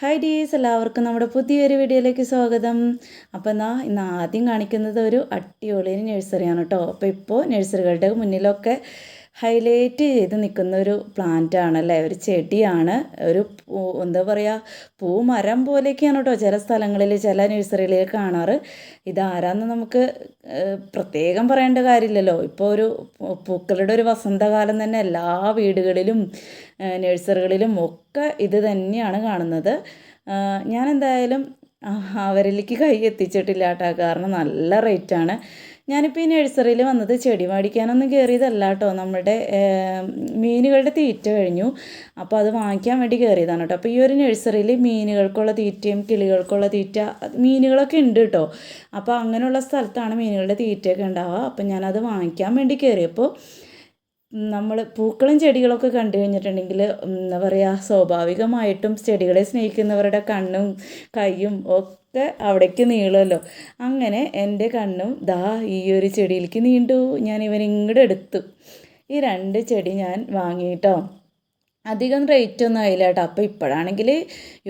Hi ഡീസ് എല്ലാവർക്കും നമ്മുടെ പുതിയൊരു വീഡിയോയിലേക്ക് സ്വാഗതം. അപ്പോൾ എന്നാ ഇന്ന് ആദ്യം കാണിക്കുന്നത് ഒരു അടിപൊളി നഴ്സറിയാണ് കേട്ടോ അപ്പോൾ ഇപ്പോൾ നഴ്സറികളുടെ മുന്നിലൊക്കെ ഹൈലൈറ്റ് ചെയ്ത് നിൽക്കുന്ന ഒരു പ്ലാന്റ് ആണല്ലേ ഒരു ചെടിയാണ്. ഒരു എന്താ പറയുക പൂമരം പോലെയൊക്കെയാണ് കേട്ടോ ചില സ്ഥലങ്ങളിൽ ചില നഴ്സറികളിൽ കാണാറ്. ഇതാരാന്ന് നമുക്ക് പ്രത്യേകം പറയേണ്ട കാര്യമില്ലല്ലോ. ഇപ്പോൾ ഒരു പൂക്കളുടെ ഒരു വസന്തകാലം തന്നെ എല്ലാ വീടുകളിലും നഴ്സറികളിലും ഒക്കെ ഇത് തന്നെയാണ് കാണുന്നത്. ഞാൻ എന്തായാലും അവരിലേക്ക് കൈ എത്തിച്ചിട്ടില്ല കേട്ടോ. കാരണം നല്ല റേറ്റാണ്. ഞാനിപ്പോൾ ഈ നഴ്സറിയിൽ വന്നത് ചെടി മേടിക്കാനൊന്നും കയറിയതല്ല കേട്ടോ. നമ്മുടെ മീനുകളുടെ തീറ്റ കഴിഞ്ഞു. അപ്പോൾ അത് വാങ്ങിക്കാൻ വേണ്ടി കയറിയതാണ് കേട്ടോ. അപ്പോൾ ഈ ഒരു നഴ്സറിയിൽ മീനുകൾക്കുള്ള തീറ്റയും കിളികൾക്കുള്ള തീറ്റ മീനുകളൊക്കെ ഉണ്ട് കേട്ടോ. അപ്പോൾ അങ്ങനെയുള്ള സ്ഥലത്താണ് മീനുകളുടെ തീറ്റയൊക്കെ ഉണ്ടാവുക. അപ്പോൾ ഞാനത് വാങ്ങിക്കാൻ വേണ്ടി കയറിയപ്പോൾ നമ്മൾ പൂക്കളും ചെടികളൊക്കെ കണ്ടു കഴിഞ്ഞിട്ടുണ്ടെങ്കിൽ എന്താ പറയുക സ്വാഭാവികമായിട്ടും ചെടികളെ സ്നേഹിക്കുന്നവരുടെ കണ്ണും കൈയും ഒക്കെ അവിടേക്ക് നീളുമല്ലോ അങ്ങനെ എന്റെ കണ്ണും ദാ ഈ ഒരു ചെടിയിലേക്ക് നീണ്ടു. ഞാൻ ഇവനിങ്ങോട്ട് എടുത്തു. ഈ രണ്ട് ചെടി ഞാൻ വാങ്ങിയിട്ടോ അധികം റേറ്റ് ഒന്നും ആയില്ല കേട്ടോ. അപ്പോൾ ഇപ്പോഴാണെങ്കിൽ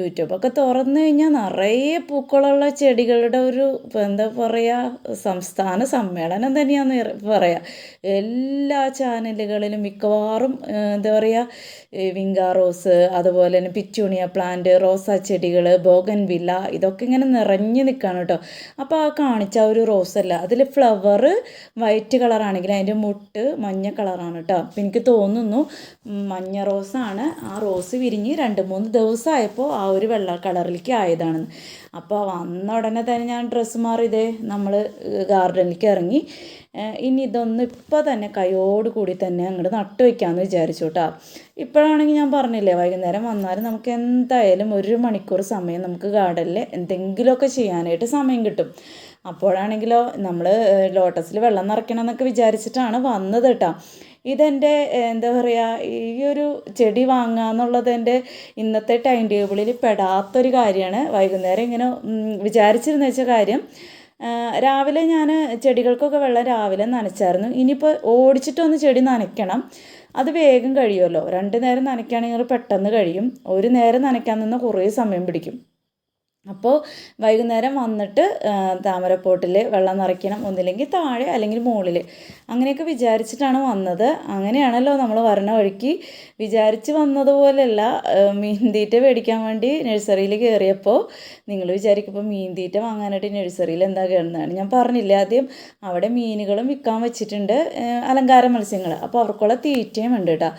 യൂട്യൂബൊക്കെ തുറന്നു കഴിഞ്ഞാൽ നിറയെ പൂക്കളുള്ള ചെടികളുടെ ഒരു എന്താ പറയുക സംസ്ഥാന സമ്മേളനം തന്നെയാണെന്ന് പറയാം. എല്ലാ ചാനലുകളിലും മിക്കവാറും എന്താ പറയുക വിങ്ക റോസ് അതുപോലെ തന്നെ പിച്ചൂണിയ പ്ലാന്റ് റോസാ ചെടികൾ ബോഗൻ വില്ല ഇതൊക്കെ ഇങ്ങനെ നിറഞ്ഞു നിൽക്കുകയാണ് കേട്ടോ. അപ്പോൾ ആ കാണിച്ച ഒരു റോസ് അല്ല അതിൽ ഫ്ലവർ വൈറ്റ് കളറാണെങ്കിൽ അതിന്റെ മുട്ട് മഞ്ഞ കളറാണ് കേട്ടോ. അപ്പം എനിക്ക് തോന്നുന്നു മഞ്ഞ റോസാണ് ആ റോസ് വിരിഞ്ഞ് രണ്ട് മൂന്ന് ദിവസമായപ്പോൾ ആ ഒരു വെള്ള കളറിലേക്ക് ആയതാണെന്ന് അപ്പോൾ വന്ന ഉടനെ തന്നെ ഞാൻ ഡ്രസ്സ് മാറി ഇതേ നമ്മൾ ഗാർഡനിലേക്ക് ഇറങ്ങി. ഇനി ഇതൊന്ന് ഇപ്പോൾ തന്നെ കൈയോട് കൂടി തന്നെ അങ്ങോട്ട് നട്ടു വയ്ക്കാമെന്ന് വിചാരിച്ചു കേട്ടോ ഇപ്പോഴാണെങ്കിൽ ഞാൻ പറഞ്ഞില്ലേ വൈകുന്നേരം വന്നാലും നമുക്ക് എന്തായാലും ഒരു മണിക്കൂർ സമയം നമുക്ക് ഗാർഡനിൽ എന്തെങ്കിലുമൊക്കെ ചെയ്യാനായിട്ട് സമയം കിട്ടും. അപ്പോഴാണെങ്കിലോ നമ്മൾ ലോട്ടസിൽ വെള്ളം നിറയ്ക്കണം എന്നൊക്കെ വിചാരിച്ചിട്ടാണ് വന്നത് കേട്ടോ ഇതെന്റെ എന്താ പറയുക ഈ ഒരു ചെടി വാങ്ങുക എന്നുള്ളത് എന്റെ ഇന്നത്തെ ടൈം ടേബിളിൽ പെടാത്തൊരു കാര്യമാണ്. വൈകുന്നേരം ഇങ്ങനെ വിചാരിച്ചിരുന്ന വെച്ച കാര്യം. രാവിലെ ഞാൻ ചെടികൾക്കൊക്കെ വെള്ളം രാവിലെ നനച്ചായിരുന്നു. ഇനിയിപ്പോൾ ഓടിച്ചിട്ടൊന്ന് ചെടി നനയ്ക്കണം. അത് വേഗം കഴിയുമല്ലോ. രണ്ട് നേരം നനയ്ക്കുകയാണെങ്കിൽ പെട്ടെന്ന് കഴിയും. ഒരു നേരം നനയ്ക്കാൻ നിന്ന് കുറേ സമയം പിടിക്കും. അപ്പോൾ വൈകുന്നേരം വന്നിട്ട് താമരപ്പോട്ടിൽ വെള്ളം നിറയ്ക്കണം ഒന്നില്ലെങ്കിൽ താഴെ അല്ലെങ്കിൽ മുകളിൽ അങ്ങനെയൊക്കെ വിചാരിച്ചിട്ടാണ് വന്നത്. അങ്ങനെയാണല്ലോ നമ്മൾ വരണ വഴിക്ക്. വിചാരിച്ച് വന്നതുപോലെയല്ല മീൻതീറ്റ മീൻ തീറ്റ മേടിക്കാൻ വേണ്ടി നഴ്സറിയിൽ കയറിയപ്പോൾ നിങ്ങൾ വിചാരിക്കുമ്പോൾ മീൻ തീറ്റ വാങ്ങാനായിട്ട് നഴ്സറിയിൽ എന്താ കയറുന്നതാണ്. ഞാൻ പറഞ്ഞില്ല ആദ്യം അവിടെ മീനുകളും വിൽക്കാൻ വെച്ചിട്ടുണ്ട് അലങ്കാര മത്സ്യങ്ങൾ അപ്പോൾ അവർക്കുള്ള തീറ്റയും ഉണ്ട് കേട്ടോ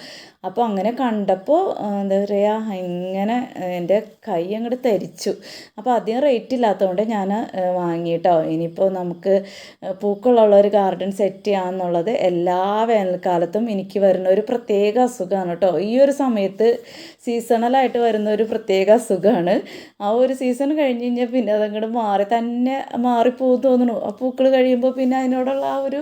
അപ്പോൾ അങ്ങനെ കണ്ടപ്പോൾ എന്താ പറയുക ഇങ്ങനെ എന്റെ കൈ അങ്ങോട്ട് തരിച്ചു. അപ്പോൾ അധികം റേറ്റ് ഇല്ലാത്തതുകൊണ്ട് ഞാൻ വാങ്ങിയിട്ടോ ഇനിയിപ്പോൾ നമുക്ക് പൂക്കളുള്ള ഒരു ഗാർഡൻ സെറ്റ് ചെയ്യാമെന്നുള്ളത് എല്ലാ വേനൽക്കാലത്തും എനിക്ക് വരുന്ന ഒരു പ്രത്യേക അസുഖമാണ് കേട്ടോ ഈ ഒരു സമയത്ത് സീസണലായിട്ട് വരുന്ന ഒരു പ്രത്യേക അസുഖമാണ് ആ ഒരു സീസൺ കഴിഞ്ഞ് കഴിഞ്ഞാൽ പിന്നെ അതങ്ങോട്ട് മാറി തന്നെ മാറിപ്പോകും തോന്നുന്നു. ആ പൂക്കൾ കഴിയുമ്പോൾ പിന്നെ അതിനോടുള്ള ആ ഒരു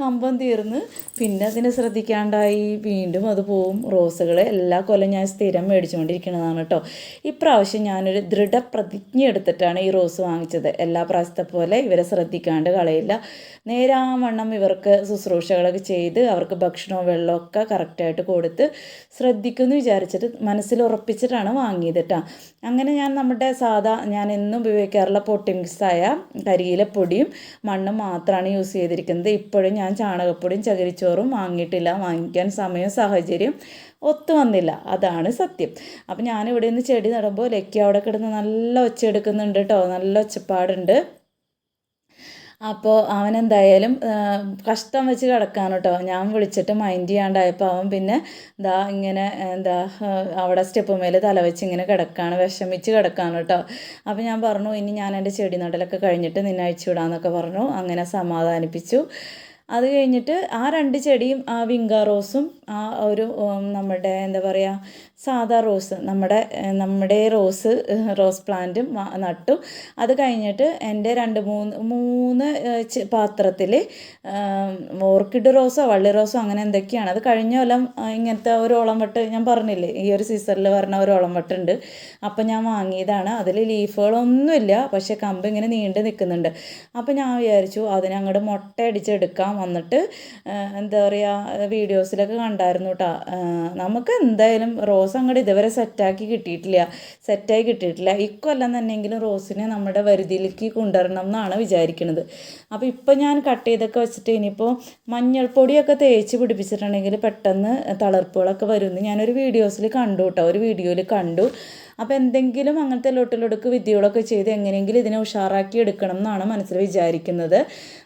കമ്പം തീർന്ന് പിന്നെ അതിനെ ശ്രദ്ധിക്കാണ്ടായി വീണ്ടും അത് പോവും. റോസുകൾ എല്ലാ കൊല്ലം ഞാൻ സ്ഥിരം മേടിച്ചുകൊണ്ടിരിക്കുന്നതാണ് കേട്ടോ. ഇപ്രാവശ്യം ഞാനൊരു ദൃഢപ്രതിജ്ഞ എടുത്തിട്ടാണ് ഈ റോസ് വാങ്ങിച്ചത്. എല്ലാ പ്രാവശ്യത്തെ പോലെ ഇവരെ ശ്രദ്ധിക്കാണ്ട് കളയില്ല. നേരാവണ്ണം ഇവർക്ക് ശുശ്രൂഷകളൊക്കെ ചെയ്ത് അവർക്ക് ഭക്ഷണവും വെള്ളവും ഒക്കെ കറക്റ്റായിട്ട് കൊടുത്ത് ശ്രദ്ധിക്കുമെന്ന് വിചാരിച്ചിട്ട് മനസ്സിൽ ഉറപ്പിച്ചിട്ടാണ് വാങ്ങിയത് കേട്ടോ. അങ്ങനെ ഞാൻ നമ്മുടെ സാധാ ഞാൻ എന്നും ഉപയോഗിക്കാറുള്ള പൊട്ടി മിക്സായ കരിയിലപ്പൊടിയും മണ്ണും മാത്രമാണ് യൂസ് ചെയ്തിരിക്കുന്നത്. ഇപ്പോഴും ഞാൻ ചാണകപ്പൊടിയും ചകിരിച്ചോറും വാങ്ങിയിട്ടില്ല. വാങ്ങിക്കാൻ സമയം സാഹചര്യം ഒത്തു വന്നില്ല. അതാണ് സത്യം. അപ്പം ഞാനിവിടെ നിന്ന് ചെടി നടുമ്പോൾ ലക്കി അവിടെ കിടന്ന് നല്ല ഒച്ച എടുക്കുന്നുണ്ട് കേട്ടോ നല്ല ഒച്ചപ്പാടുണ്ട്. അപ്പോൾ അവൻ എന്തായാലും കഷ്ടം വെച്ച് കിടക്കാണ് കേട്ടോ ഞാൻ വിളിച്ചിട്ട് മൈൻഡ് ചെയ്യാണ്ടായപ്പോൾ അവൻ പിന്നെ ദാ ഇങ്ങനെ എന്താ അവിടെ സ്റ്റെപ്പ് മേലെ തല വെച്ച് ഇങ്ങനെ കിടക്കാണ്. വിഷമിച്ച് കിടക്കാണ് കേട്ടോ അപ്പോൾ ഞാൻ പറഞ്ഞു ഇനി ഞാൻ എന്റെ ചെടി നടലൊക്കെ കഴിഞ്ഞിട്ട് നിന്നെ അഴിച്ചു വിടാമെന്നൊക്കെ പറഞ്ഞു. അങ്ങനെ സമാധാനിപ്പിച്ചു. അത് കഴിഞ്ഞിട്ട് ആ രണ്ട് ചെടിയും ആ വിങ്കാ റോസും ആ ഒരു നമ്മുടെ എന്താ പറയുക സാധാ റോസ് നമ്മുടെ നമ്മുടെ റോസ് റോസ് പ്ലാന്റും നട്ടു. അത് കഴിഞ്ഞിട്ട് എന്റെ രണ്ട് മൂന്ന് മൂന്ന് പാത്രത്തിൽ ഓർക്കിഡ് റോസോ വള്ളി റോസോ അങ്ങനെ എന്തൊക്കെയാണ്. അത് കഴിഞ്ഞ കൊല്ലം ഇങ്ങനത്തെ ഒരു ഓളം വട്ട് ഞാൻ പറഞ്ഞില്ലേ ഈ ഒരു സീസണിൽ വരുന്ന ഒരു ഓളം വട്ടുണ്ട്. അപ്പം ഞാൻ വാങ്ങിയതാണ്. അതിൽ ലീഫുകളൊന്നുമില്ല പക്ഷേ കമ്പ് ഇങ്ങനെ നീണ്ട് നിൽക്കുന്നുണ്ട്. അപ്പം ഞാൻ വിചാരിച്ചു അതിനെ അങ്ങോട്ട് മുട്ട അടിച്ചെടുക്കാം വന്നിട്ട് എന്താ പറയുക വീഡിയോസിലൊക്കെ കണ്ടായിരുന്നു കേട്ടോ നമുക്ക് എന്തായാലും റോസ് റോസ് അങ്ങോട്ട് ഇതുവരെ സെറ്റാക്കി കിട്ടിയിട്ടില്ല. സെറ്റായി കിട്ടിയിട്ടില്ല. ഇക്കൊല്ലം തന്നെയെങ്കിലും റോസിനെ നമ്മുടെ വരുതിയിലേക്ക് കൊണ്ടുവരണം എന്നാണ് വിചാരിക്കുന്നത് അപ്പോൾ ഇപ്പം ഞാൻ കട്ട് ചെയ്തൊക്കെ വെച്ചിട്ട് ഇനിയിപ്പോൾ മഞ്ഞൾപ്പൊടിയൊക്കെ തേച്ച് പിടിപ്പിച്ചിട്ടുണ്ടെങ്കിൽ പെട്ടെന്ന് തളർപ്പുകളൊക്കെ വരുമെന്ന് ഞാനൊരു വീഡിയോസിൽ കണ്ടു കേട്ടോ ഒരു വീഡിയോയിൽ കണ്ടു. അപ്പോൾ എന്തെങ്കിലും അങ്ങനത്തെ ലൊട്ടിലൊടുക്ക് വിദ്യകളൊക്കെ ചെയ്ത് എങ്ങനെയെങ്കിലും ഇതിനെ ഉഷാറാക്കി എടുക്കണം എന്നാണ് മനസ്സിൽ വിചാരിക്കുന്നത്.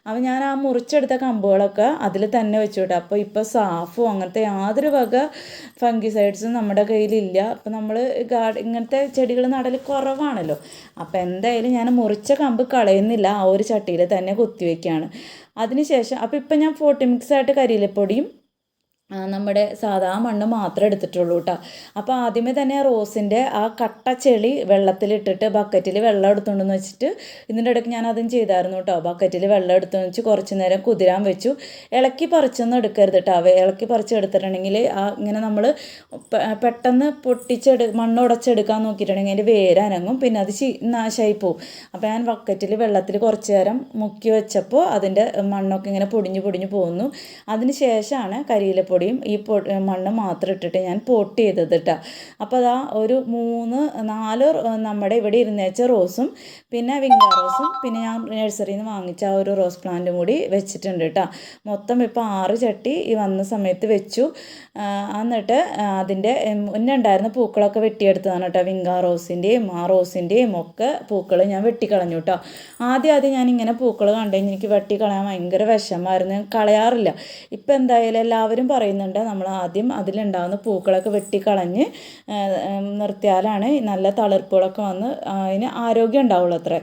അപ്പോൾ ഞാൻ ആ മുറിച്ചെടുത്ത കമ്പുകളൊക്കെ അതിൽ തന്നെ വെച്ചു കേട്ടോ അപ്പോൾ ഇപ്പോൾ സാഫോ അങ്ങനത്തെ യാതൊരു വക ഫംഗിസൈഡ്സും നമ്മുടെ കയ്യിലില്ല. അപ്പോൾ നമ്മൾ ഗാർഡ് ഇങ്ങനത്തെ ചെടികൾ നടൽ കുറവാണല്ലോ. അപ്പോൾ എന്തായാലും ഞാൻ മുറിച്ച കമ്പ് കളയുന്നില്ല. ആ ഒരു ചട്ടിയിൽ തന്നെ കുത്തിവെക്കുകയാണ് അതിനുശേഷം അപ്പോൾ ഇപ്പം ഞാൻ ഫോർട്ടി മിക്സ് ആയിട്ട് കരിയിലപ്പൊടിയും നമ്മുടെ സാധാ മണ്ണ് മാത്രമേ എടുത്തിട്ടുള്ളൂ കേട്ടോ അപ്പോൾ ആദ്യമേ തന്നെ റോസിന്റെ ആ കട്ട ചെളി വെള്ളത്തിലിട്ടിട്ട് ബക്കറ്റിൽ വെള്ളം എടുത്തുകൊണ്ടെന്ന് വെച്ചിട്ട് ഇതിന്റെ ഇടയ്ക്ക് ഞാൻ അതും ചെയ്തായിരുന്നു കേട്ടോ ബക്കറ്റിൽ വെള്ളം എടുത്തു വെച്ച് കുറച്ച് നേരം കുതിരാൻ വെച്ചു. ഇളക്കി പറിച്ചൊന്നും എടുക്കരുത് കേട്ടോ ഇളക്കി പറിച്ചെടുത്തിട്ടുണ്ടെങ്കിൽ ആ ഇങ്ങനെ നമ്മൾ പെട്ടെന്ന് പൊട്ടിച്ചെടു മണ്ണ് ഉടച്ചെടുക്കാൻ നോക്കിയിട്ടുണ്ടെങ്കിൽ അതിന്റെ വേരനങ്ങും പിന്നെ അത് നാശമായി പോവും. അപ്പോൾ ഞാൻ ബക്കറ്റിൽ വെള്ളത്തിൽ കുറച്ച് നേരം മുക്കി വെച്ചപ്പോൾ അതിന്റെ മണ്ണൊക്കെ ഇങ്ങനെ പൊടിഞ്ഞു പൊടിഞ്ഞു പോകുന്നു അതിന് ശേഷമാണ് കരിയിലപ്പൊടിയും ഈ പൊ മണ്ണ് മാത്രം ഇട്ടിട്ട് ഞാൻ പോട്ട് ചെയ്തത് കേട്ടോ അപ്പോൾ അതാ ഒരു മൂന്ന് നാല് നമ്മുടെ ഇവിടെ ഇരുന്നേച്ച റോസും പിന്നെ വിങ്ക റോസും പിന്നെ ഞാൻ നഴ്സറിയിൽ നിന്ന് വാങ്ങിച്ച ആ ഒരു റോസ് പ്ലാന്റും കൂടി വെച്ചിട്ടുണ്ട് കേട്ടോ മൊത്തം ഇപ്പോൾ ആറ് ചട്ടി ഈ വന്ന സമയത്ത് വെച്ചു. എന്നിട്ട് അതിന്റെ മുന്നേ ഉണ്ടായിരുന്ന പൂക്കളൊക്കെ വെട്ടിയെടുത്തതാണ് കേട്ടോ വിങ്ക റോസിന്റെയും ആ റോസിന്റെയും ഒക്കെ പൂക്കൾ ഞാൻ വെട്ടിക്കളഞ്ഞു കേട്ടോ ആദ്യം ആദ്യം ഞാൻ ഇങ്ങനെ പൂക്കൾ കണ്ടു എനിക്ക് വെട്ടിക്കളയാൻ ഭയങ്കര വിഷമമായിരുന്നു. ഞാൻ കളയാറില്ല. ഇപ്പം എന്തായാലും എല്ലാവരും പറയുന്നുണ്ട്. നമ്മൾ ആദ്യം അതിലുണ്ടാകുന്ന പൂക്കളൊക്കെ വെട്ടിക്കളഞ്ഞ് നിർത്തിയാലാണ് നല്ല തളിർപ്പുകളൊക്കെ വന്ന് അതിന് ആരോഗ്യം ഉണ്ടാവുള്ളൂ അത്രേ.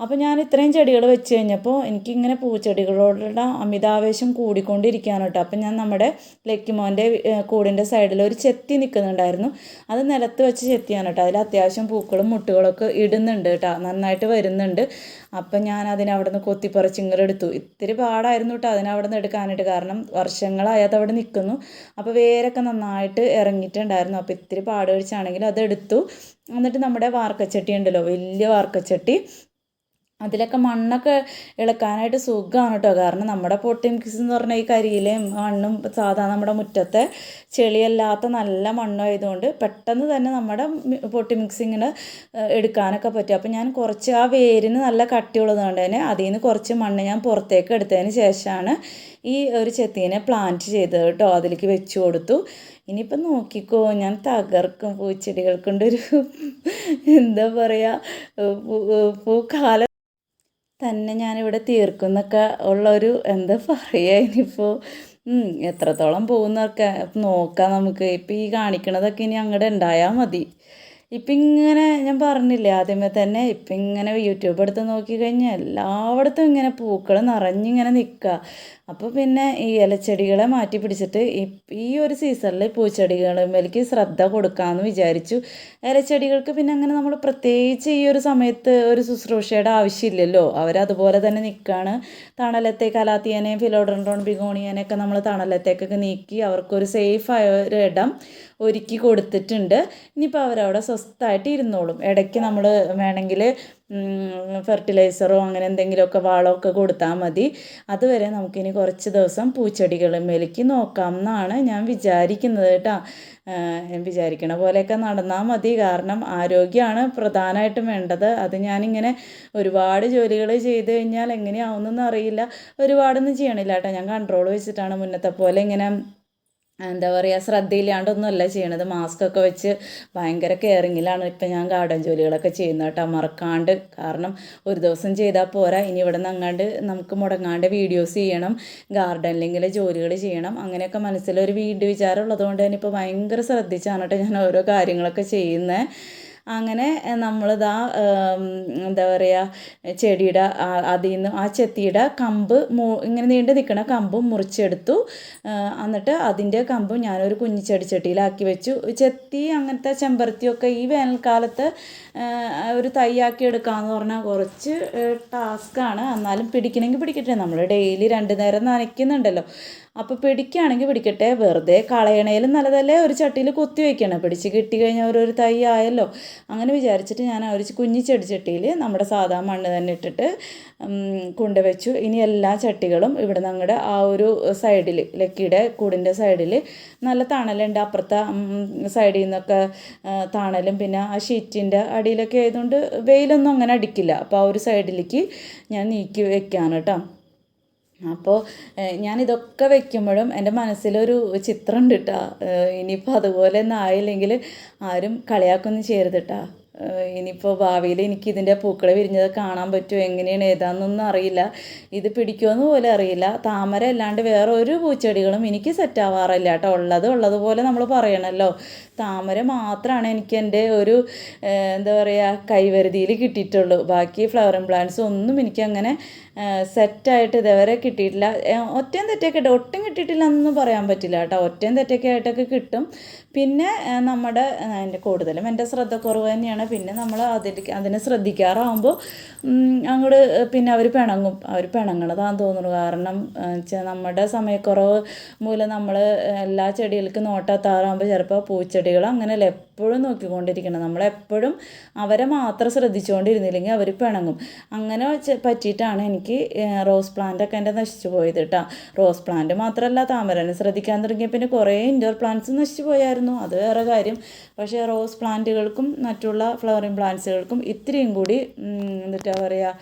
അപ്പോൾ ഞാൻ ഇത്രയും ചെടികൾ വെച്ച് കഴിഞ്ഞപ്പോൾ എനിക്കിങ്ങനെ പൂച്ചെടികളോടുള്ള അമിതാവേശം കൂടിക്കൊണ്ടിരിക്കുകയാണ് കേട്ടോ. അപ്പം ഞാൻ നമ്മുടെ ലക്കിമോന്റെ കൂടിന്റെ സൈഡിൽ ഒരു ചെത്തി നിൽക്കുന്നുണ്ടായിരുന്നു അത് നിലത്ത് വെച്ച് ചെത്തിയാണ് കേട്ടോ. അതിൽ അത്യാവശ്യം പൂക്കളും മുട്ടുകളൊക്കെ ഇടുന്നുണ്ട് കേട്ടോ. നന്നായിട്ട് വരുന്നുണ്ട്. അപ്പം ഞാൻ അതിനെ അവിടെ നിന്ന് കൊത്തിപ്പറിച്ച് ഇങ്ങനെ എടുത്തു. ഇത്തിരി പാടായിരുന്നു കേട്ടോ അതിനെ അവിടെ നിന്ന് എടുക്കാനായിട്ട്. കാരണം വർഷങ്ങളായി അവിടെ നിൽക്കുന്നു അപ്പോൾ വേരൊക്കെ നന്നായിട്ട് ഇറങ്ങിയിട്ടുണ്ടായിരുന്നു. അപ്പോൾ ഇത്തിരി പാട് കഴിച്ചാണെങ്കിലും അതെടുത്തു എന്നിട്ട് നമ്മുടെ വാർക്കച്ചട്ടി ഉണ്ടല്ലോ വലിയ വാർക്കച്ചട്ടി. അതിലൊക്കെ മണ്ണൊക്കെ ഇളക്കാനായിട്ട് സുഖമാണ് കേട്ടോ കാരണം നമ്മുടെ പൊട്ടിം കിസ് എന്ന് പറഞ്ഞാൽ ഈ കരിയിലയും മണ്ണും സാധാ നമ്മുടെ മുറ്റത്തെ ചെളിയല്ലാത്ത നല്ല മണ്ണായതുകൊണ്ട് പെട്ടെന്ന് തന്നെ നമ്മുടെ പൊട്ടി മിക്സിങ്ങിന് എടുക്കാനൊക്കെ പറ്റും. അപ്പോൾ ഞാൻ കുറച്ച് ആ വേരിന് നല്ല കട്ടിയുള്ളത് കൊണ്ട് തന്നെ അതിൽ നിന്ന് കുറച്ച് മണ്ണ് ഞാൻ പുറത്തേക്ക് എടുത്തതിന് ശേഷമാണ് ഈ ഒരു ചെത്തീനെ പ്ലാന്റ് ചെയ്തത് കേട്ടോ അതിലേക്ക് വെച്ച് കൊടുത്തു. ഇനിയിപ്പം നോക്കിക്കോ ഞാൻ തകർക്കും പൂച്ചെടികൾ കൊണ്ടൊരു എന്താ പറയുക പൂക്കാലം തന്നെ ഞാനിവിടെ തീർക്കുന്നൊക്കെ ഉള്ളൊരു എന്താ പറയുക ഇനിയിപ്പോൾ എത്രത്തോളം പോകുന്നൊക്കെ നോക്കാം നമുക്ക്. ഇപ്പം ഈ കാണിക്കണതൊക്കെ ഇനി അങ്ങോട്ട് ഉണ്ടായാൽ മതി. ഇപ്പം ഇങ്ങനെ ഞാൻ പറഞ്ഞില്ലേ ആദ്യമേ തന്നെ ഇപ്പം ഇങ്ങനെ യൂട്യൂബ് എടുത്ത് നോക്കിക്കഴിഞ്ഞാൽ എല്ലായിടത്തും ഇങ്ങനെ പൂക്കൾ നിറഞ്ഞിങ്ങനെ നിൽക്കുക അപ്പോൾ പിന്നെ ഈ ഇലച്ചെടികളെ മാറ്റി പിടിച്ചിട്ട് ഈ- ഒരു സീസണിൽ പൂച്ചെടികളിലേക്ക് ശ്രദ്ധ കൊടുക്കാമെന്ന് വിചാരിച്ചു. ഇലച്ചെടികൾക്ക് പിന്നെ അങ്ങനെ നമ്മൾ പ്രത്യേകിച്ച് ഈ ഒരു സമയത്ത് ഒരു ശുശ്രൂഷയുടെ ആവശ്യമില്ലല്ലോ. അവരതുപോലെ തന്നെ നിൽക്കുകയാണ് തണലത്തെ കലാത്തിയനെയും ഫിലോഡൻഡ്രോൺ ബിഗോണിയനെയൊക്കെ നമ്മൾ തണലത്തേക്കൊക്കെ നീക്കി അവർക്കൊരു സേഫായ ഒരു ഇടം ഒരുക്കി കൊടുത്തിട്ടുണ്ട്. ഇനിയിപ്പോൾ അവരവിടെ സ്വസ്ഥമായിട്ട് ഇരുന്നോളും. ഇടയ്ക്ക് നമ്മൾ വേണമെങ്കിൽ ഫെർട്ടിലൈസറോ അങ്ങനെ എന്തെങ്കിലുമൊക്കെ വളമൊക്കെ കൊടുത്താൽ മതി. അതുവരെ നമുക്കിനി കുറച്ച് ദിവസം പൂച്ചെടികളുമേലേക്ക് നോക്കാം എന്നാണ് ഞാൻ വിചാരിക്കുന്നത് കേട്ടോ. വിചാരിക്കണ പോലെയൊക്കെ നടന്നാൽ മതി. കാരണം ആരോഗ്യമാണ് പ്രധാനമായിട്ടും വേണ്ടത്. അത് ഞാനിങ്ങനെ ഒരുപാട് ജോലികൾ ചെയ്ത് കഴിഞ്ഞാൽ എങ്ങനെയാവുമെന്നൊന്നും അറിയില്ല. ഒരുപാടൊന്നും ചെയ്യണില്ല കേട്ടോ. ഞാൻ കൺട്രോൾ വെച്ചിട്ടാണ് മുന്നത്തെ പോലെ ഇങ്ങനെ എന്താ പറയുക ശ്രദ്ധയില്ലാണ്ടൊന്നുമല്ല ചെയ്യണത്. മാസ്ക് ഒക്കെ വെച്ച് ഭയങ്കര കെയറിങ്ങിലാണ് ഇപ്പം ഞാൻ ഗാർഡൻ ജോലികളൊക്കെ ചെയ്യുന്നത് കേട്ടോ. മറക്കാണ്ട്. കാരണം ഒരു ദിവസം ചെയ്താൽ പോരാ. ഇനി ഇവിടെ നിന്ന് അങ്ങാണ്ട് നമുക്ക് മുടങ്ങാണ്ട് വീഡിയോസ് ചെയ്യണം. ഗാർഡനിലെങ്കിൽ ജോലികൾ ചെയ്യണം. അങ്ങനെയൊക്കെ മനസ്സിലൊരു വീട് വിചാരം ഉള്ളതുകൊണ്ട് തന്നെ ഇപ്പോൾ ഭയങ്കര ശ്രദ്ധിച്ചാണ് കേട്ടോ ഞാൻ ഓരോ കാര്യങ്ങളൊക്കെ ചെയ്യുന്നത്. അങ്ങനെ നമ്മളിതാ എന്താ പറയുക ചെടിയുടെ അതിൽ നിന്ന് ആ ചെത്തിയുടെ കമ്പ് ഇങ്ങനെ നീണ്ടു നിൽക്കുന്ന കമ്പും മുറിച്ചെടുത്തു. എന്നിട്ട് അതിന്റെ കമ്പ് ഞാനൊരു കുഞ്ഞു ചെടിച്ചട്ടിയിലാക്കി വെച്ചു. ചെത്തി അങ്ങനത്തെ ചെമ്പരത്തിയൊക്കെ ഈ വേനൽക്കാലത്ത് ഒരു തൈയാക്കി എടുക്കാമെന്ന് പറഞ്ഞാൽ കുറച്ച് ടാസ്ക്കാണ്. എന്നാലും പിടിക്കണമെങ്കിൽ പിടിക്കട്ടെ. നമ്മൾ ഡെയിലി രണ്ട് നേരം നനയ്ക്കുന്നുണ്ടല്ലോ. അപ്പോൾ പിടിക്കുകയാണെങ്കിൽ പിടിക്കട്ടെ. വെറുതെ കളയണേലും നല്ലതല്ലേ. ഒരു ചട്ടിയിൽ കുത്തി വയ്ക്കണം. പിടിച്ച് കിട്ടി കഴിഞ്ഞാൽ ഒരു തൈ ആയല്ലോ. അങ്ങനെ വിചാരിച്ചിട്ട് ഞാൻ ആ ഒരു കുഞ്ഞി ചെടിച്ചട്ടിയിൽ നമ്മുടെ സാധാ മണ്ണ് തന്നെ ഇട്ടിട്ട് കൊണ്ടുവച്ചു. ഇനി എല്ലാ ചട്ടികളും ഇവിടെ ഞങ്ങളുടെ ആ ഒരു സൈഡിൽ ലക്കിയുടെ കൂടിന്റെ സൈഡിൽ നല്ല തണലുണ്ട്. അപ്പുറത്തെ സൈഡിൽ നിന്നൊക്കെ തണലും പിന്നെ ആ ഷീറ്റിന്റെ അടിയിലൊക്കെ ആയതുകൊണ്ട് വെയിലൊന്നും അങ്ങനെ അടിക്കില്ല. അപ്പോൾ ആ ഒരു സൈഡിലേക്ക് ഞാൻ നീക്കി വെക്കാണ് കേട്ടോ. അപ്പോൾ ഞാനിതൊക്കെ വെക്കുമ്പോഴും എന്റെ മനസ്സിലൊരു ചിത്രം ഉണ്ട് കേട്ടോ ഇനിയിപ്പോൾ അതുപോലെ ഒന്നും ആയില്ലെങ്കിൽ ആരും കളിയാക്കൊന്നും ചെയ്യരുത് കേട്ടോ ഇനിയിപ്പോൾ ഭാവിയിൽ എനിക്ക് ഇതിന്റെ പൂക്കൾ വിരിഞ്ഞത് കാണാൻ പറ്റുമോ? എങ്ങനെയാണ്? ഏതാണെന്നൊന്നും അറിയില്ല. ഇത് പിടിക്കുമെന്ന് പോലെ അറിയില്ല. താമര അല്ലാണ്ട് വേറെ ഒരു പൂച്ചെടികളും എനിക്ക് സെറ്റ് ആവാറില്ല കേട്ടോ. ഉള്ളത് ഉള്ളതുപോലെ നമ്മൾ പറയണമല്ലോ താമര മാത്രമാണ് എനിക്ക് എന്റെ ഒരു എന്താ പറയുക കൈവരുതിയിൽ കിട്ടിയിട്ടുള്ളൂ. ബാക്കി ഫ്ലവറിങ് പ്ലാന്റ്സ് ഒന്നും എനിക്കങ്ങനെ സെറ്റായിട്ട് ഇതുവരെ കിട്ടിയിട്ടില്ല. ഒറ്റയും തെറ്റൊക്കെ ഒട്ടും കിട്ടിയിട്ടില്ല എന്നൊന്നും പറയാൻ പറ്റില്ല കേട്ടോ. ഒറ്റയും തെറ്റൊക്കെ ആയിട്ടൊക്കെ കിട്ടും. പിന്നെ നമ്മുടെ എന്റെ കൂടുതലും എന്റെ ശ്രദ്ധക്കുറവ് തന്നെയാണ് പിന്നെ നമ്മൾ അതിലേക്ക് അതിനെ ശ്രദ്ധിക്കാറാകുമ്പോൾ അങ്ങോട്ട് പിന്നെ അവർ പിണങ്ങും. അവർ പിണങ്ങണതാന്ന് തോന്നുന്നു. കാരണം നമ്മുടെ സമയക്കുറവ് മൂലം നമ്മൾ എല്ലാ ചെടികൾക്കും നോട്ടെത്താറാകുമ്പോൾ ചിലപ്പോൾ പൂച്ചെടികൾ അങ്ങനെയല്ല എപ്പോഴും നോക്കിക്കൊണ്ടിരിക്കണം. നമ്മളെപ്പോഴും അവരെ മാത്രം ശ്രദ്ധിച്ചുകൊണ്ടിരുന്നില്ലെങ്കിൽ അവർ പിണങ്ങും. അങ്ങനെ പറ്റിയിട്ടാണ് എനിക്ക് റോസ് പ്ലാന്റ് ഒക്കെ എന്റെ നശിച്ചു പോയത് കേട്ടോ റോസ് പ്ലാന്റ് മാത്രമല്ല താമരനെ ശ്രദ്ധിക്കാൻ തുടങ്ങിയ പിന്നെ കുറേ ഇൻഡോർ പ്ലാന്റ്സ് നശിച്ചു പോയായിരുന്നു. അത് വേറെ കാര്യം. പക്ഷേ റോസ് പ്ലാന്റുകൾക്കും മറ്റുള്ള ഫ്ലവറിങ് പ്ലാന്റ്സുകൾക്കും ഇത്രയും കൂടി എന്നിട്ടാ പറയുക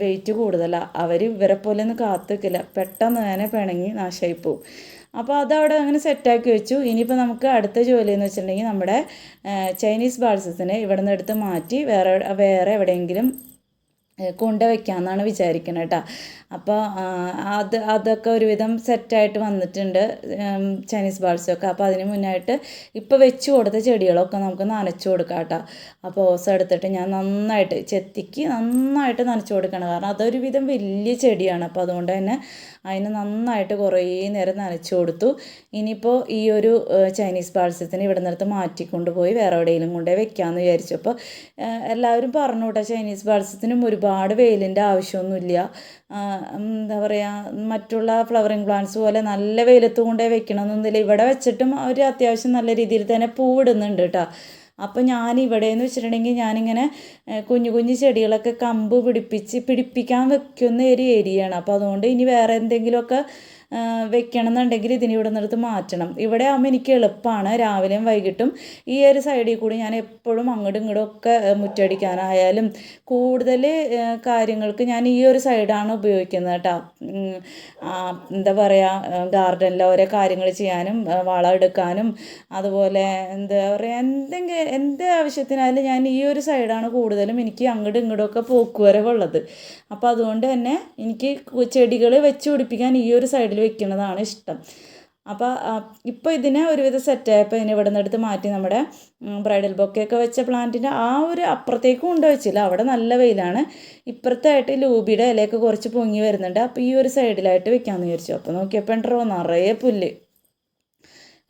വെയിറ്റ് കൂടുതലാണ് അവർ ഇവരെ പോലെ ഒന്നും കാത്തു വെക്കില്ല പെട്ടെന്ന് തന്നെ പിണങ്ങി നാശമായി പോവും. അപ്പോൾ അതവിടെ അങ്ങനെ സെറ്റാക്കി വെച്ചു. ഇനിയിപ്പോൾ നമുക്ക് അടുത്ത ജോലി എന്ന് വെച്ചിട്ടുണ്ടെങ്കിൽ നമ്മുടെ ചൈനീസ് ബാൾസസിനെ ഇവിടെ നിന്ന് എടുത്ത് മാറ്റി വേറെ വേറെ എവിടെയെങ്കിലും കൊണ്ടുവയ്ക്കാമെന്നാണ് വിചാരിക്കുന്നത് കേട്ടോ അപ്പോൾ അത് അതൊക്കെ ഒരുവിധം സെറ്റായിട്ട് വന്നിട്ടുണ്ട് ചൈനീസ് ബാൾസൊക്കെ. അപ്പോൾ അതിന് മുന്നായിട്ട് ഇപ്പോൾ വെച്ച് കൊടുത്ത ചെടികളൊക്കെ നമുക്ക് നനച്ചു കൊടുക്കാം കേട്ടോ അപ്പോൾ ഓസ എടുത്തിട്ട് ഞാൻ നന്നായിട്ട് ചെത്തിക്ക് നന്നായിട്ട് നനച്ചു കൊടുക്കണം. കാരണം അതൊരുവിധം വലിയ ചെടിയാണ്. അപ്പോൾ അതുകൊണ്ട് തന്നെ അതിന് നന്നായിട്ട് കുറേ നേരം നനച്ചു കൊടുത്തു. ഇനിയിപ്പോൾ ഈ ഒരു ചൈനീസ് പാഴ്സത്തിന് ഇവിടെ നിന്നെടുത്ത് മാറ്റിക്കൊണ്ട് പോയി വേറെ എവിടെയെങ്കിലും കൊണ്ടുപോയി വെക്കാമെന്ന് വിചാരിച്ചു. അപ്പോൾ എല്ലാവരും പറഞ്ഞു കേട്ടോ ചൈനീസ് പാഴ്സത്തിനും ഒരുപാട് വെയിലിന്റെ ആവശ്യമൊന്നുമില്ല. എന്താ പറയുക മറ്റുള്ള ഫ്ലവറിങ് പ്ലാന്റ്സ് പോലെ നല്ല വെയിലത്ത് കൊണ്ടുപോയി വെക്കണമെന്നൊന്നുമില്ല. ഇവിടെ വെച്ചിട്ടും അവർ അത്യാവശ്യം നല്ല രീതിയിൽ തന്നെ പൂവിടുന്നുണ്ട് കേട്ടോ അപ്പോൾ ഞാൻ ഇവിടെ എന്ന് വെച്ചിട്ടുണ്ടെങ്കിൽ ഞാനിങ്ങനെ കുഞ്ഞു കുഞ്ഞു ചെടികളൊക്കെ കമ്പ് പിടിപ്പിച്ച് പിടിപ്പിക്കാൻ വെക്കുന്ന ഒരു ഏരിയയാണ്. അപ്പോൾ അതുകൊണ്ട് ഇനി വേറെ എന്തെങ്കിലുമൊക്കെ വെക്കണം എന്നുണ്ടെങ്കിൽ ഇതിന് ഇവിടെ നിന്നെടുത്ത് മാറ്റണം. ഇവിടെ ആകുമ്പോൾ എനിക്ക് എളുപ്പമാണ് രാവിലെയും വൈകിട്ടും ഈ ഒരു സൈഡിൽ കൂടി ഞാൻ എപ്പോഴും അങ്ങോട്ടും ഇങ്ങോട്ടും ഒക്കെ മുറ്റടിക്കാനായാലും കൂടുതൽ കാര്യങ്ങൾക്ക് ഞാൻ ഈ ഒരു സൈഡാണ് ഉപയോഗിക്കുന്നത് കേട്ടോ. എന്താ പറയുക ഗാർഡനിലെ ഓരോ കാര്യങ്ങൾ ചെയ്യാനും വളം എടുക്കാനും അതുപോലെ എന്താ പറയുക എന്തെങ്കിലും എന്ത് ആവശ്യത്തിനായാലും ഞാൻ ഈ ഒരു സൈഡാണ് കൂടുതലും എനിക്ക് അങ്ങോട്ടും ഇങ്ങോട്ടും ഒക്കെ പോക്കുവരവുള്ളത് അപ്പോൾ അതുകൊണ്ട് തന്നെ എനിക്ക് ചെടികൾ വെച്ച് പിടിപ്പിക്കാൻ ഈ ഒരു സൈഡിൽ വെക്കുന്നതാണ് ഇഷ്ടം. അപ്പോൾ ഇപ്പോൾ ഇതിനെ ഒരുവിധ സെറ്റായപ്പോൾ ഇതിനെ ഇവിടെ നിന്ന് എടുത്ത് മാറ്റി നമ്മുടെ ബ്രൈഡൽ ബൊക്കെയൊക്കെ വെച്ച പ്ലാന്റിന്റെ ആ ഒരു അപ്പുറത്തേക്കും കൊണ്ട് വെച്ചില്ല. അവിടെ നല്ല വെയിലാണ്. ഇപ്പുറത്തായിട്ട് ലൂബിയുടെ ഇലയൊക്കെ കുറച്ച് പൊങ്ങി വരുന്നുണ്ട്. അപ്പോൾ ഈ ഒരു സൈഡിലായിട്ട് വെക്കാമെന്ന് വിചാരിച്ചു. അപ്പോൾ നോക്കിയപ്പോൾ ഉണ്ടോ നിറയെ പുല്ല്.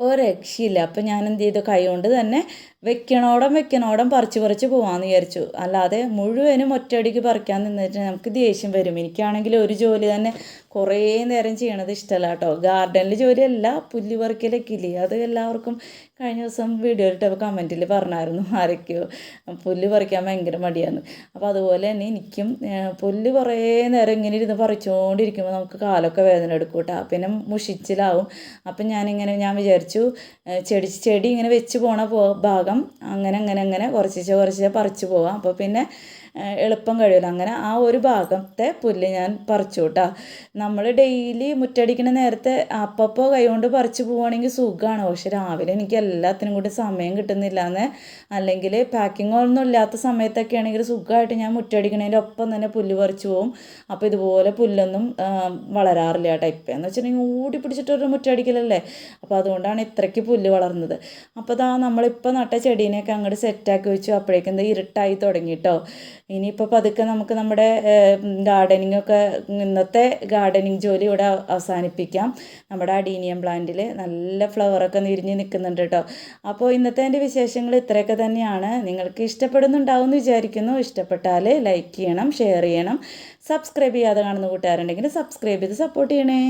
ഒരു രക്ഷയില്ല. അപ്പോൾ ഞാൻ എന്ത് ചെയ്തു? കൈ കൊണ്ട് തന്നെ വെക്കണോടം വെക്കണോടം പറിച്ച് പറിച്ച് പോകാമെന്ന് വിചാരിച്ചു. അല്ലാതെ മുഴുവനും ഒറ്റയടിക്ക് പറിക്കാൻ നിന്നിട്ട് നമുക്ക് ദേഷ്യം വരും. എനിക്കാണെങ്കിൽ ഒരു ജോലി തന്നെ കുറേ നേരം ചെയ്യണത് ഇഷ്ടമല്ല കേട്ടോ ഗാർഡനിൽ ജോലിയല്ല പുല്ല് പറിക്കലൊക്കെ ഇല്ലേ? അത് എല്ലാവർക്കും കഴിഞ്ഞ ദിവസം വീഡിയോ ഇട്ടപ്പോൾ കമന്റിൽ പറഞ്ഞായിരുന്നു ആരൊക്കെയോ. പുല്ല് പറിക്കാൻ ഭയങ്കര മടിയാണ് അപ്പോൾ അതുപോലെ തന്നെ എനിക്കും പുല്ല് കുറേ നേരം ഇങ്ങനെ ഇരുന്ന് പറിച്ചുകൊണ്ടിരിക്കുമ്പോൾ നമുക്ക് കാലൊക്കെ വേദന എടുക്കും കേട്ടോ പിന്നെ മുഷിച്ചിലാവും. അപ്പം ഞാനിങ്ങനെ ഞാൻ വിചാരിച്ചു ചെടി ചെടി ഇങ്ങനെ വെച്ച് പോണ പോ ഭാഗം. അങ്ങനെ അങ്ങനെ അങ്ങനെ കുറച്ച് കുറച്ച് പറിച്ചു പോവാം. അപ്പോൾ പിന്നെ എളുപ്പം കഴിയില്ല അങ്ങനെ ആ ഒരു ഭാഗത്തെ പുല്ല് ഞാൻ പറിച്ചു കേട്ടോ. നമ്മൾ ഡെയിലി മുറ്റടിക്കുന്ന നേരത്തെ അപ്പപ്പോൾ കൈകൊണ്ട് പറിച്ചു പോവുകയാണെങ്കിൽ സുഖമാണ്. പക്ഷെ രാവിലെ എനിക്ക് എല്ലാത്തിനും കൂടി സമയം കിട്ടുന്നില്ല എന്ന് അല്ലെങ്കിൽ പാക്കിംഗ് ഒന്നും ഇല്ലാത്ത സമയത്തൊക്കെ ആണെങ്കിൽ സുഖമായിട്ട് ഞാൻ മുറ്റടിക്കണതിന്റെ ഒപ്പം തന്നെ പുല്ല് പറിച്ചു പോവും. അപ്പോൾ ഇതുപോലെ പുല്ലൊന്നും വളരാറില്ല കേട്ടോ ഇപ്പം. എന്ന് വെച്ചിട്ടുണ്ടെങ്കിൽ ഓടി പിടിച്ചിട്ടൊരു മുറ്റടിക്കലല്ലേ? അപ്പോൾ അതുകൊണ്ടാണ് ഇത്രയ്ക്ക് പുല്ല് വളർന്നത്. അപ്പോൾ ഇതാ നമ്മളിപ്പോൾ നട്ട ചെടീനെയൊക്കെ അങ്ങോട്ട് സെറ്റാക്കി വെച്ചു. അപ്പോഴേക്കും എന്താ ഇരുട്ടായി തുടങ്ങി കേട്ടോ. ഇനിയിപ്പോൾ പതുക്കെ നമുക്ക് നമ്മുടെ ഗാർഡനിങ് ഒക്കെ ഇന്നത്തെ ഗാർഡനിങ് ജോലി ഇവിടെ അവസാനിപ്പിക്കാം. നമ്മുടെ അഡീനിയം പ്ലാന്റിൽ നല്ല ഫ്ലവറൊക്കെ നിരിഞ്ഞ് നിൽക്കുന്നുണ്ട് കേട്ടോ അപ്പോൾ ഇന്നത്തെ എന്റെ വിശേഷങ്ങൾ ഇത്രയൊക്കെ തന്നെയാണ്. നിങ്ങൾക്ക് ഇഷ്ടപ്പെടുന്നുണ്ടാവും എന്ന് വിചാരിക്കുന്നു. ഇഷ്ടപ്പെട്ടാൽ ലൈക്ക് ചെയ്യണം ഷെയർ ചെയ്യണം. സബ്സ്ക്രൈബ് ചെയ്യാതെ കാണുന്ന കൂട്ടുകാരുണ്ടെങ്കിൽ സബ്സ്ക്രൈബ് ചെയ്ത് സപ്പോർട്ട് ചെയ്യണേ.